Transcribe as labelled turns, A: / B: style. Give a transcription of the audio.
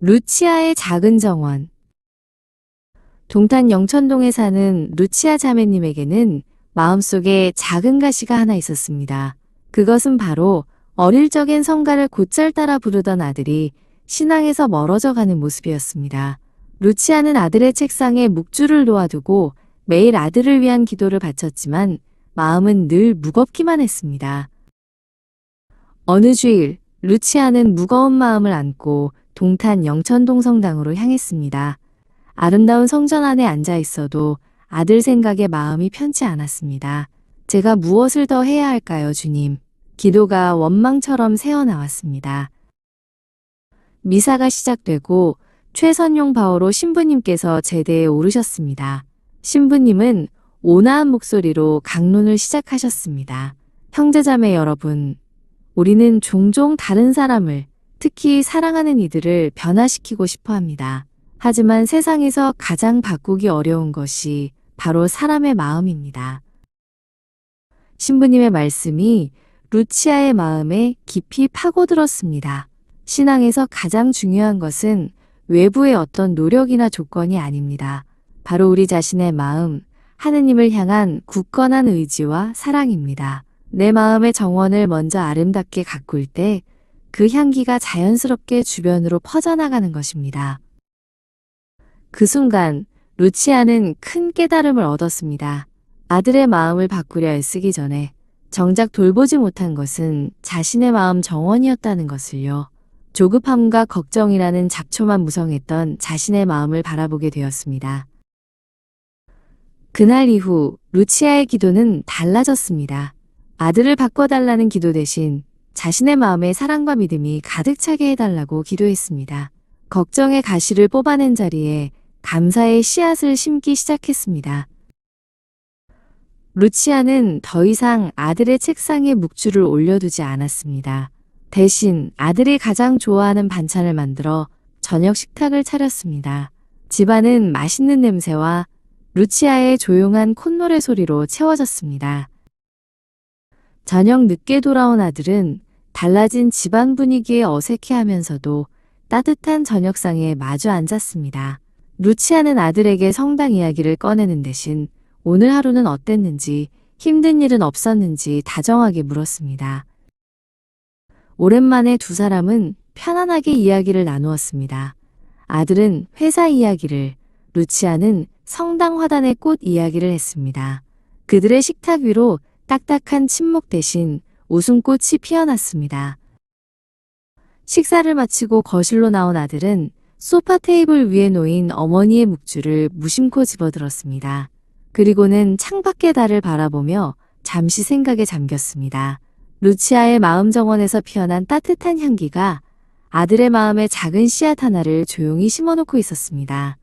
A: 루치아의 작은 정원 동탄 영천동에 사는 루치아 자매님에게는 마음속에 작은 가시가 하나 있었습니다. 그것은 바로 어릴 적엔 성가를 곧잘 따라 부르던 아들이 신앙에서 멀어져 가는 모습이었습니다. 루치아는 아들의 책상에 묵주를 놓아두고 매일 아들을 위한 기도를 바쳤지만 마음은 늘 무겁기만 했습니다. 어느 주일 루치아는 무거운 마음을 안고 동탄 영천동 성당으로 향했습니다. 아름다운 성전 안에 앉아 있어도 아들 생각에 마음이 편치 않았습니다. 제가 무엇을 더 해야 할까요, 주님? 기도가 원망처럼 새어나왔습니다. 미사가 시작되고 최선용 바오로 신부님께서 제대에 오르셨습니다. 신부님은 온화한 목소리로 강론을 시작하셨습니다. 형제자매 여러분, 우리는 종종 다른 사람을, 특히 사랑하는 이들을 변화시키고 싶어 합니다. 하지만 세상에서 가장 바꾸기 어려운 것이 바로 사람의 마음입니다. 신부님의 말씀이 루치아의 마음에 깊이 파고들었습니다. 신앙에서 가장 중요한 것은 외부의 어떤 노력이나 조건이 아닙니다. 바로 우리 자신의 마음, 하느님을 향한 굳건한 의지와 사랑입니다. 내 마음의 정원을 먼저 아름답게 가꿀 때 그 향기가 자연스럽게 주변으로 퍼져나가는 것입니다. 그 순간 루치아는 큰 깨달음을 얻었습니다. 아들의 마음을 바꾸려 애쓰기 전에 정작 돌보지 못한 것은 자신의 마음 정원이었다는 것을요. 조급함과 걱정이라는 잡초만 무성했던 자신의 마음을 바라보게 되었습니다. 그날 이후 루치아의 기도는 달라졌습니다. 아들을 바꿔달라는 기도 대신 자신의 마음에 사랑과 믿음이 가득 차게 해달라고 기도했습니다. 걱정의 가시를 뽑아낸 자리에 감사의 씨앗을 심기 시작했습니다. 루치아는 더 이상 아들의 책상에 묵주를 올려두지 않았습니다. 대신 아들이 가장 좋아하는 반찬을 만들어 저녁 식탁을 차렸습니다. 집안은 맛있는 냄새와 루치아의 조용한 콧노래 소리로 채워졌습니다. 저녁 늦게 돌아온 아들은 달라진 집안 분위기에 어색해하면서도 따뜻한 저녁상에 마주 앉았습니다. 루치아는 아들에게 성당 이야기를 꺼내는 대신 오늘 하루는 어땠는지, 힘든 일은 없었는지 다정하게 물었습니다. 오랜만에 두 사람은 편안하게 이야기를 나누었습니다. 아들은 회사 이야기를, 루치아는 성당 화단의 꽃 이야기를 했습니다. 그들의 식탁 위로 딱딱한 침묵 대신 웃음꽃이 피어났습니다. 식사를 마치고 거실로 나온 아들은 소파 테이블 위에 놓인 어머니의 묵주를 무심코 집어들었습니다. 그리고는 창밖의 달을 바라보며 잠시 생각에 잠겼습니다. 루치아의 마음 정원에서 피어난 따뜻한 향기가 아들의 마음에 작은 씨앗 하나를 조용히 심어놓고 있었습니다.